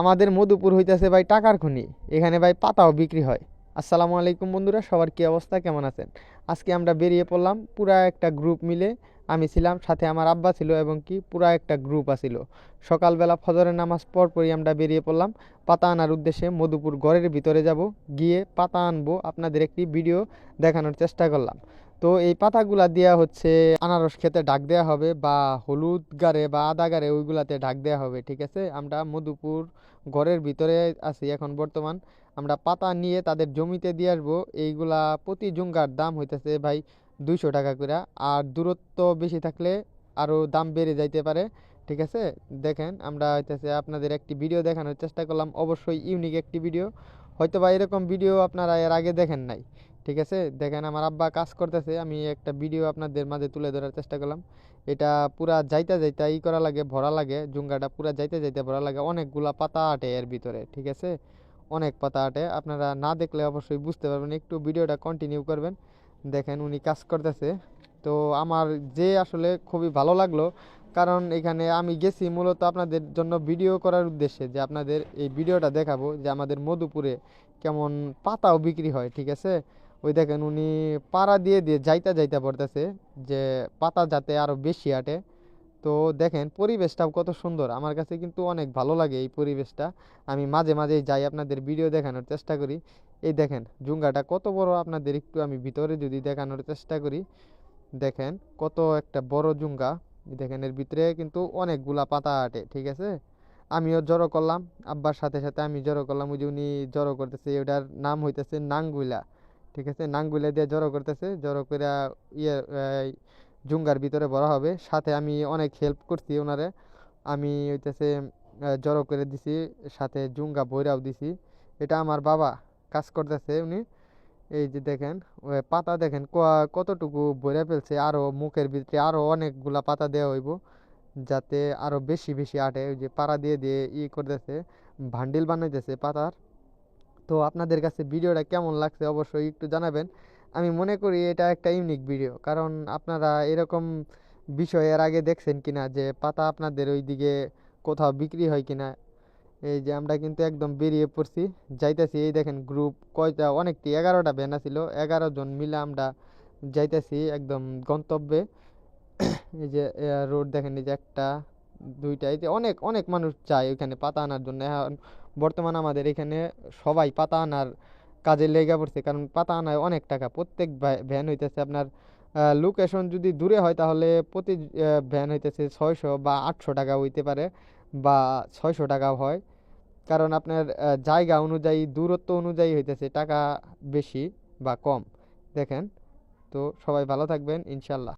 আমাদের মধুপুর হইতেছে ভাই টাকার খনি, এখানে ভাই পাতাও বিক্রি হয়। আসসালামু আলাইকুম বন্ধুরা, সবার কি অবস্থা, কেমন আছেন? আজকে আমরা বেরিয়ে পড়লাম পুরা একটা গ্রুপ মিলে। আমি ছিলাম, সাথে আমার আব্বা ছিল এবং কি পুরা একটা গ্রুপ আছিল। সকালবেলা ফজরের নামাজ পর পরই আমরা বেরিয়ে পড়লাম। পাতা আনার উদ্দেশ্যে মধুপুর ঘরের ভিতরে যাব, গিয়ে পাতা আনব, আপনাদের একটি ভিডিও দেখানোর চেষ্টা করলাম। তো এই পাতাগুলা দেওয়া হচ্ছে আনারস খেতে ডাক দেওয়া হবে বা হলুদ গাড়ে বা আদা গাড়ে ওইগুলাতে ডাক দেওয়া হবে, ঠিক আছে? আমরা মধুপুর ঘরের ভিতরে আছি এখন বর্তমান। আমরা পাতা নিয়ে তাদের জমিতে দিয়ে আসব। এইগুলা প্রতি জুঙ্গার দাম হইতেছে ভাই দুইশো টাকা করে আর দূরত্ব বেশি থাকলে আরও দাম বেড়ে যাইতে পারে, ঠিক আছে? দেখেন, আমরা হইতেছে আপনাদের একটি ভিডিও দেখানোর চেষ্টা করলাম। অবশ্যই ইউনিক একটি ভিডিও। হয়তো বা এরকম ভিডিও আপনারা এর আগে দেখেন নাই। ঠিক আছে? দেখেন আমার আব্বা কাজ করতেছে, আমি একটা ভিডিও আপনাদের মাঝে তুলে ধরার চেষ্টা করলাম। এটা পুরা যাইতে যাইতে ই করা লাগে, ভরা লাগে জুঙ্গাটা পুরা যাইতে যাইতে ভরা লাগে, অনেকগুলা পাতা আটে এর ভিতরে, ঠিক আছে? অনেক পাতা আটে, আপনারা না দেখলে অবশ্যই বুঝতে পারবেন, একটু ভিডিওটা কন্টিনিউ করবেন। দেখেন উনি কাজ করতেছে। তো আমার যে আসলে খুবই ভালো লাগল, কারণ এখানে আমি গেছি মূলত আপনাদের জন্য ভিডিও করার উদ্দেশ্যে, যে আপনাদের এই ভিডিওটা দেখাবো, যে আমাদের মধুপুরে কেমন পাতাও বিক্রি হয়, ঠিক আছে? ওই দেখেন উনি পাড়া দিয়ে দিয়ে যাইতা যাইতা পড়তেছে যে পাতা যাতে আরও বেশি আটে। তো দেখেন পরিবেশটাও কত সুন্দর। আমার কাছে কিন্তু অনেক ভালো লাগে এই পরিবেশটা। আমি মাঝে মাঝেই যাই আপনাদের ভিডিও দেখানোর চেষ্টা করি। এই দেখেন জুঙ্গাটা কত বড় আপনাদের একটু আমি ভিতরে যদি দেখানোর চেষ্টা করি। দেখেন কত একটা বড় জুঙ্গা দেখেন এর ভিতরে কিন্তু অনেকগুলা পাতা আটে, ঠিক আছে? আমিও জড়ো করলাম। আব্বার সাথে সাথে আমি জড়ো করলাম। ওই যে উনি জড়ো করতেছে ওটার নাম হইতেছে নাঙ্গুইলা। ঠিক আছে নাঙ্গুইলা দিয়ে জড়ো করতেছে, জড়ো করে ইয়ে জুঙ্গার ভিতরে ভরা হবে। সাথে আমি অনেক হেল্প করছি ওনারে আমি হইতেছে জড়ো করে দিছি, সাথে জুঙ্গা বইরাও দিছি। এটা আমার বাবা কাজ করতেছে উনি। এই যে দেখেন, ওই পাতা দেখেন কতটুকু ভরে ফেলছে আরও মুখের ভিতরে আরও অনেকগুলা পাতা দেওয়া হইব, যাতে আরও বেশি বেশি আটে। ওই যে পাড়া দিয়ে দিয়ে ই করতেছে, ভান্ডিল বানাইতেছে পাতার। তো আপনাদের কাছে ভিডিওটা কেমন লাগছে অবশ্যই একটু জানাবেন। আমি মনে করি এটা একটা ইউনিক ভিডিও কারণ আপনারা এরকম বিষয় এর আগে দেখছেন কিনা যে পাতা আপনাদের ওইদিকে কোথাও বিক্রি হয় কিনা, এই যে আমরা কিন্তু একদম বেরিয়ে পড়ছি, যাইতেছি এই দেখেন গ্রুপ কয়টা, অনেকটি এগারোটা ভ্যান ছিল এগারো জন মিলে আমরা যাইতেছি একদম গন্তব্যে। এই যে রোড দেখেন এই যে একটা দুইটা এই যে অনেক অনেক মানুষ যায় ওইখানে পাতা আনার জন্য। বর্তমানে আমাদের এখানে সবাই পাতা আনার কাজে লেগে পড়ছে, কারণ পাতা আনায় অনেক টাকা। প্রত্যেক ভ্যান হইতেছে আপনার লোকেশন যদি দূরে হয় তাহলে প্রতি ভ্যান হইতেছে ছয়শো বা আটশো টাকা হইতে পারে বা ছয়শো টাকাও হয়। কারণ আপনার জায়গা অনুযায়ী, দূরত্ব অনুযায়ী হইতেছে টাকা বেশি বা কম। দেখেন? তো সবাই ভালো থাকবেন ইনশাল্লাহ